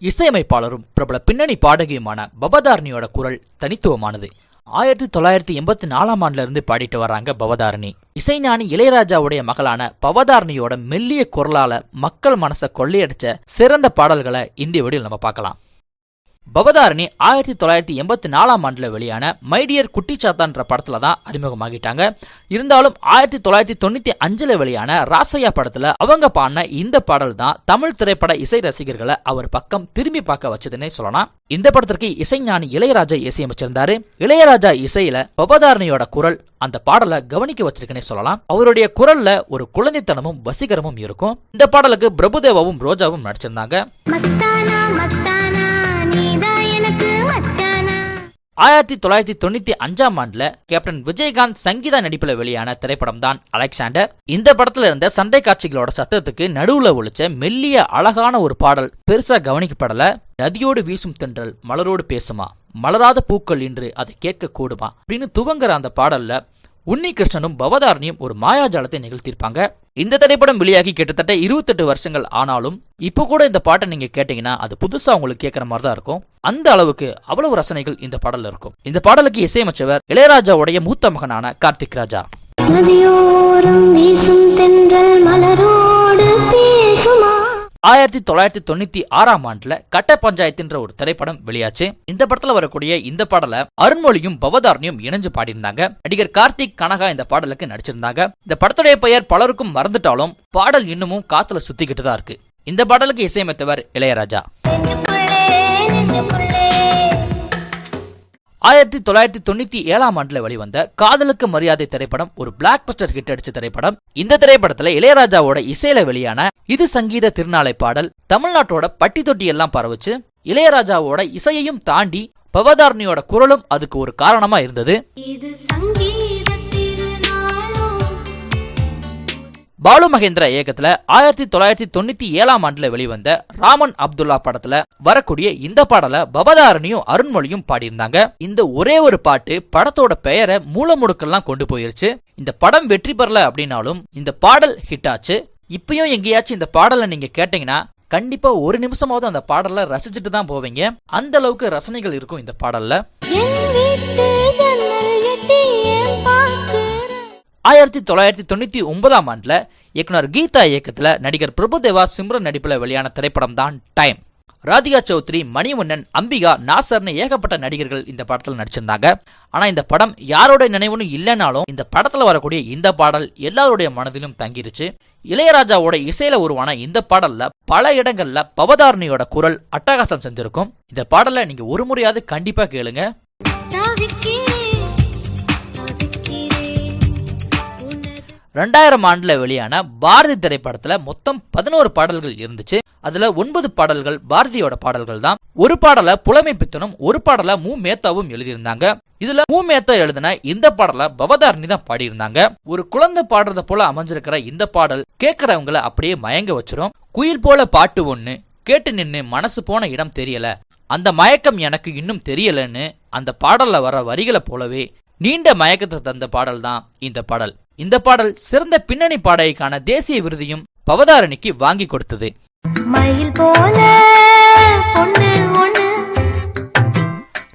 இசையமைப்பாளரும் பிரபல பின்னணி பாடகியுமான பவதாரணியோட குரல் தனித்துவமானது. ஆயிரத்தி தொள்ளாயிரத்தி எண்பத்தி நாலாம் ஆண்டிலிருந்து பாடிட்டு வராங்க பவதாரணி. இசைஞானி இளையராஜாவுடைய மகளான பவதாரணியோட மெல்லிய குரலால மக்கள் மனசை கொள்ளையடிச்ச சிறந்த பாடல்களை இந்திய வீடியோவில் நம்ம பார்க்கலாம். பவதாரணி ஆயிரத்தி தொள்ளாயிரத்தி எண்பத்தி நாலாம் ஆண்டுல வெளியான மைடியர் குட்டிச்சாத்தான்ற படத்துல தான் அறிமுகமாகிட்டாங்க. இருந்தாலும் ஆயிரத்தி தொள்ளாயிரத்தி தொண்ணூத்தி அஞ்சுல வெளியான ராசையா படத்துல அவங்க பாடின இந்த பாடல் தான் தமிழ் திரைப்பட இசை ரசிகர்களை அவர் பக்கம் திரும்பி பார்க்க வச்சதுன்னே சொல்லலாம். இந்த படத்திற்கு இசைஞானி இளையராஜா இசையமைச்சிருந்தாரு. இளையராஜா இசையில பவதாரணியோட குரல் அந்த பாடலை கவனிக்க வச்சிருக்கனே சொல்லலாம். அவருடைய குரல்ல ஒரு குழந்தைத்தனமும் வசீகரமும் இருக்கும். இந்த பாடலுக்கு பிரபுதேவாவும் ரோஜாவும் நடிச்சிருந்தாங்க. ஆயிரத்தி தொள்ளாயிரத்தி தொண்ணூத்தி அஞ்சாம் ஆண்டுல கேப்டன் விஜயகாந்த் சங்கீதா நடிப்புல வெளியான திரைப்படம் தான் அலெக்சாண்டர். இந்த படத்துல இருந்த சண்டை காட்சிகளோட சத்தத்துக்கு நடுவுல ஒழிச்ச மெல்லிய அழகான ஒரு பாடல் பெருசா கவனிக்கப்படல. நதியோடு வீசும் தென்றல் மலரோடு பேசுமா? மலராத பூக்கள் இன்று அதை கேட்க கூடுமா அப்படின்னு துவங்குற அந்த பாடல்ல உன்னி கிருஷ்ணனும் பவதாரணியும் ஒரு மாயாஜாலத்தை நிகழ்த்தியிருப்பாங்க. இந்த திரைப்படம் வெளியாகி கிட்டத்தட்ட இருபத்தெட்டு வருஷங்கள் ஆனாலும் இப்போ கூட இந்த பாட்டை நீங்க கேட்டீங்கன்னா அது புதுசா உங்களுக்கு கேட்கற மாதிரி தான் இருக்கும். அந்த அளவுக்கு அவ்வளவு ரசனைகள் இந்த பாடல்ல இருக்கும். இந்த பாடலுக்கு இசையமைச்சவர் இளையராஜாவுடைய மூத்த மகனான கார்த்திக் ராஜா. நதியோரம் ஆயிரத்தி தொள்ளாயிரத்தி தொண்ணூத்தி ஆறாம் ஆண்டுல கட்ட பஞ்சாயத்துன்ற ஒரு திரைப்படம் வெளியாச்சு. இந்த படத்துல வரக்கூடிய இந்த பாடலை அருண்மொழியும் பவதாரணியும் இணைஞ்சு பாடியிருந்தாங்க. நடிகர் கார்த்திக் கனகா இந்த பாடலுக்கு நடிச்சிருந்தாங்க. இந்த படத்துடைய பெயர் பலருக்கும் மறந்துட்டாலும் பாடல் இன்னமும் காத்துல சுத்திக்கிட்டு தான் இருக்கு. இந்த பாடலுக்கு இசையமைத்தவர் இளையராஜா. ஆயிரத்தி தொள்ளாயிரத்தி தொண்ணூத்தி ஏழாம் ஆண்டுல வெளிவந்த காதலுக்கு மரியாதை திரைப்படம் ஒரு பிளாக் பஸ்டர் ஹிட் அடிச்ச திரைப்படம். இந்த திரைப்படத்துல இளையராஜாவோட இசையில வெளியான இது சங்கீத திருநாளை பாடல் தமிழ்நாட்டோட பட்டி தொட்டி எல்லாம் பரவுச்சு. இளையராஜாவோட இசையையும் தாண்டி பவதாரணியோட குரலும் அதுக்கு ஒரு காரணமா இருந்தது. பாலு மகேந்திரா இயக்கத்துல ஆயிரத்தி தொள்ளாயிரத்தி தொண்ணூத்தி ஏழாம் ஆண்டுல வெளிவந்த ராமன் அப்துல்லா படத்துல வரக்கூடிய இந்த பாடலை பவதாரணியும் அருண்மொழியும் பாடியிருந்தாங்க. இந்த ஒரே ஒரு பாட்டு படத்தோட பெயரை மூலமுடுக்கெல்லாம் கொண்டு போயிருச்சு. இந்த படம் வெற்றி பெறல அப்படின்னாலும் இந்த பாடல் ஹிட் ஆச்சு. இப்பயும் எங்கேயாச்சும் இந்த பாடலை நீங்க கேட்டீங்கன்னா கண்டிப்பா ஒரு நிமிஷமாவது அந்த பாடலை ரசிச்சுட்டு தான் போவீங்க. அந்த அளவுக்கு ரசனைகள் இருக்கும் இந்த பாடல்ல. ஆயிரத்தி தொள்ளாயிரத்தி தொண்ணூற்றி ஒன்பதாம் ஆண்டில் இயக்குனர் கீதா இயக்கத்தில் நடிகர் பிரபுதேவா சிம்ரன் நடிப்பில் வெளியான திரைப்படம் தான் டைம். ராதிகா சௌத்ரி மணிவண்ணன் அம்பிகா நாசர்னு ஏகப்பட்ட நடிகர்கள் இந்த படத்தில் நடிச்சிருந்தாங்க. ஆனால் இந்த படம் யாரோட நினைவுன்னு இல்லைனாலும் இந்த படத்தில் வரக்கூடிய இந்த பாடல் எல்லாருடைய மனதிலும் தங்கிருச்சு. இளையராஜாவோட இசையில உருவான இந்த பாடல்ல பல இடங்கள்ல பவதாரணியோட குரல் அட்டகாசம் செஞ்சிருக்கும். இந்த பாடலை நீங்க ஒரு முறையாவது கண்டிப்பா கேளுங்க. ரெண்டாயிரம் ஆண்டுல வெளியான பாரதி திரைப்படத்துல மொத்தம் பதினோரு பாடல்கள் இருந்துச்சு. அதுல ஒன்பது பாடல்கள் பாரதியோட பாடல்கள் தான். ஒரு பாடல புலமை பித்தனும் ஒரு பாடல மு. மேத்தாவும் எழுதியிருந்தாங்க. இதுல மு. மேத்தா எழுதின இந்த பாடல பவதாரணி தான் பாடியிருந்தாங்க. ஒரு குழந்தை பாடுறத போல அமைஞ்சிருக்கிற இந்த பாடல் கேட்கறவங்கள அப்படியே மயங்க வச்சிரும். குயில் போல பாட்டு ஒண்ணு கேட்டு நின்னு மனசு போன இடம் தெரியல. அந்த மயக்கம் எனக்கு இன்னும் தெரியலன்னு அந்த பாடல்ல வர வரிகளை போலவே நீண்ட மயக்கத்தை தந்த பாடல் தான் இந்த பாடல். இந்த பாடல் சிறந்த பின்னணி பாடகிக்கான தேசிய விருதையும் பவதாரணிக்கு வாங்கி கொடுத்தது. மயில் போல பொண்ணு ஒண்ணு.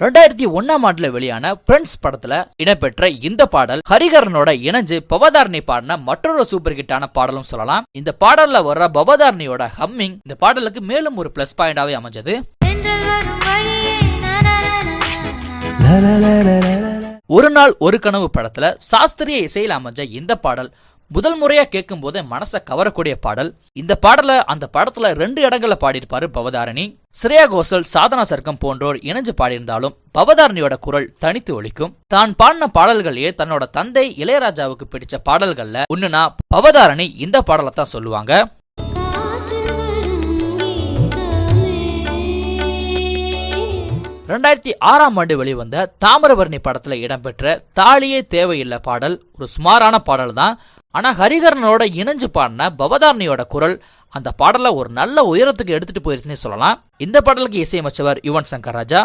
ரெண்டாயிரத்தி ஒன்னாம் ஆண்டுல வெளியான பிரெண்ட்ஸ் படத்துல இடம்பெற்ற இந்த பாடல் ஹரிகரனோட இணைஞ்சு பவதாரணி பாடின மற்றொரு சூப்பர் ஹிட்டான பாடலும் சொல்லலாம். இந்த பாடல்ல வர்ற பவதாரணியோட ஹம்மிங் இந்த பாடலுக்கு மேலும் ஒரு பிளஸ் பாயிண்டாவே அமைஞ்சது. ஒரு நாள் ஒரு கனவு படத்துல சாஸ்திரிய இசையில் அமைஞ்ச இந்த பாடல் முதல் முறையா கேட்கும் போது மனசை கவரக்கூடிய பாடல். இந்த பாடலை அந்த படத்துல ரெண்டு இடங்கள்ல பாடியிருப்பாரு பவதாரணி. ஸ்ரேயா கோஷல் சாதனா சர்க்கம் போன்றோர் இணைஞ்சு பாடியிருந்தாலும் பவதாரணியோட குரல் தனித்து ஒலிக்கும். தான் பாடின பாடல்களையே தன்னோட தந்தை இளையராஜாவுக்கு பிடிச்ச பாடல்கள்ல ஒண்ணுனா பவதாரணி இந்த பாடலை தான் சொல்லுவாங்க. ரெண்டாயிரத்தி ஆறாம் ஆண்டு வெளிவந்த தாமிரபரணி படத்துல இடம்பெற்ற தாலியே தேவையில்லை பாடல் ஒரு சுமாரான பாடல் தான் ஆனா ஹரிகரனோட இணைஞ்சு பாடின பவதாரணியோட குரல் அந்த பாடலை ஒரு நல்ல உயரத்துக்கு எடுத்துட்டு போயிருச்சுன்னு சொல்லலாம். இந்த பாடலுக்கு இசையமைச்சவர் யுவன் சங்கர் ராஜா.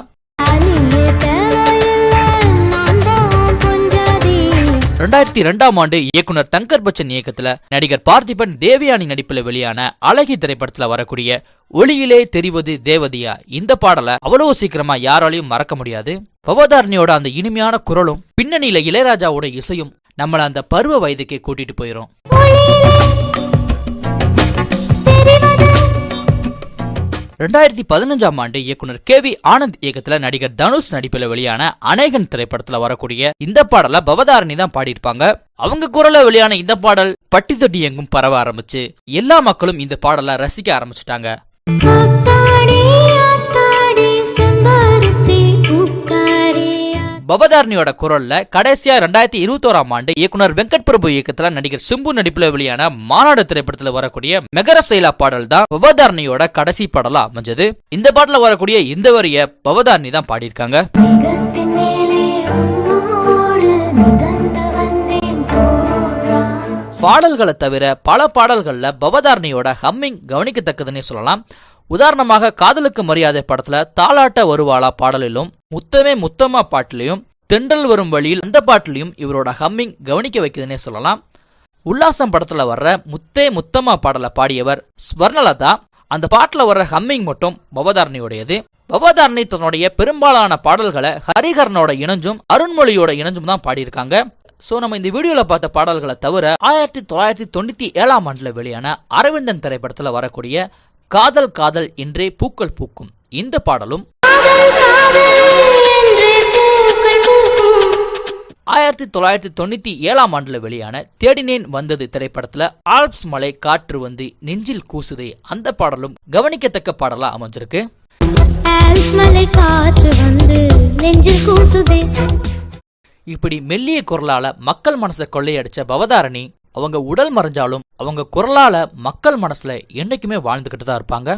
ரெண்டாயிரத்தி ரெண்டாம் ஆண்டு இயக்குனர் தங்கர் பச்சன் இயக்கத்துல நடிகர் பார்த்திபன் தேவயானி நடிப்புல வெளியான அழகி திரைப்படத்துல வரக்கூடிய ஒளியிலே தெரிவது தேவதையா? இந்த பாடலை அவ்வளவு சீக்கிரமா யாராலையும் மறக்க முடியாது. பவதாரணியோட அந்த இனிமையான குரலும் பின்னணியில இளையராஜாவோட இசையும் நம்மள அந்த பருவ வயதுக்கே கூட்டிட்டு போயிரும். ரெண்டாயிரத்தி பதினஞ்சாம் ஆண்டு இயக்குனர் கே வி ஆனந்த் இயக்கத்துல நடிகர் தனுஷ் நடிப்பில் வெளியான அநேகன் திரைப்படத்துல வரக்கூடிய இந்த பாடல பவதாரணி தான் பாடியிருப்பாங்க. அவங்க குரல வெளியான இந்த பாடல் பட்டி தொட்டி எங்கும் பரவ ஆரம்பிச்சு எல்லா மக்களும் இந்த பாடலை ரசிக்க ஆரம்பிச்சிட்டாங்க. பவதாரணியோட குரல்ல கடைசியா ரெண்டாயிரத்தி இருபத்தோராம் ஆண்டு இயக்குனர் வெங்கட் பிரபு இயக்கத்துல நடிகர் சிம்பு நடிப்புல வெளியான மாநாடு திரைப்படத்துல வரக்கூடிய மெகர சைலா பாடல் தான் பவதாரணியோட கடைசி பாடலா அமைஞ்சது. இந்த பாட்டுல வரக்கூடிய இந்த வரிய பவதாரணி தான் பாடியிருக்காங்க. பாடல்களை தவிர பல பாடல்களில் பவதாரணியோட ஹம்மிங் கவனிக்கத்தக்கதுன்னே சொல்லலாம். உதாரணமாக காதலுக்கு மரியாதை படத்துல தாளாட்ட வருவாளா பாடலிலும் முத்தமே முத்தமா பாட்டிலையும் தென்றல் வரும் வழியில் அந்த பாட்டிலையும் இவரோட ஹம்மிங் கவனிக்க வைக்குதுன்னே சொல்லலாம். உல்லாசம் படத்துல வர்ற முத்தே முத்தமா பாடலை பாடியவர் ஸ்வர்ணலதா அந்த பாட்டில் வர்ற ஹம்மிங் மட்டும் பவதாரணியோடையது. பவதாரணி தன்னுடைய பெரும்பாலான பாடல்களை ஹரிஹரனோட இணைஞ்சும் அருண்மொழியோட இணைஞ்சும் தான் பாடியிருக்காங்க. சோ நம்ம இந்த வீடியோல பார்த்த பாடல்களை தவிர ஆயிரத்தி தொள்ளாயிரத்தி தொண்ணூத்தி ஏழாம் ஆண்டுல வெளியான அரவிந்தன் திரைப்படத்துல வரக்கூடிய காதல் காதல் என்றே பூக்கள் பூக்கும் இந்த பாடலும் ஆயிரத்தி தொள்ளாயிரத்தி தொண்ணூத்தி ஏழாம் ஆண்டுல வெளியான தேடினேன் வந்தது திரைப்படத்துல ஆல்ப்ஸ் மலை காற்று வந்து நெஞ்சில் கூசுதே அந்த பாடலும் கவனிக்கத்தக்க பாடலா அமைஞ்சிருக்கு. இப்படி மெல்லிய குரலால மக்கள் மனசை கொள்ளையடிச்ச பவதாரணி அவங்க உடல் மறைஞ்சாலும் அவங்க குரலால மக்கள் மனசுல என்னைக்குமே வாழ்ந்துகிட்டு தான் இருப்பாங்க.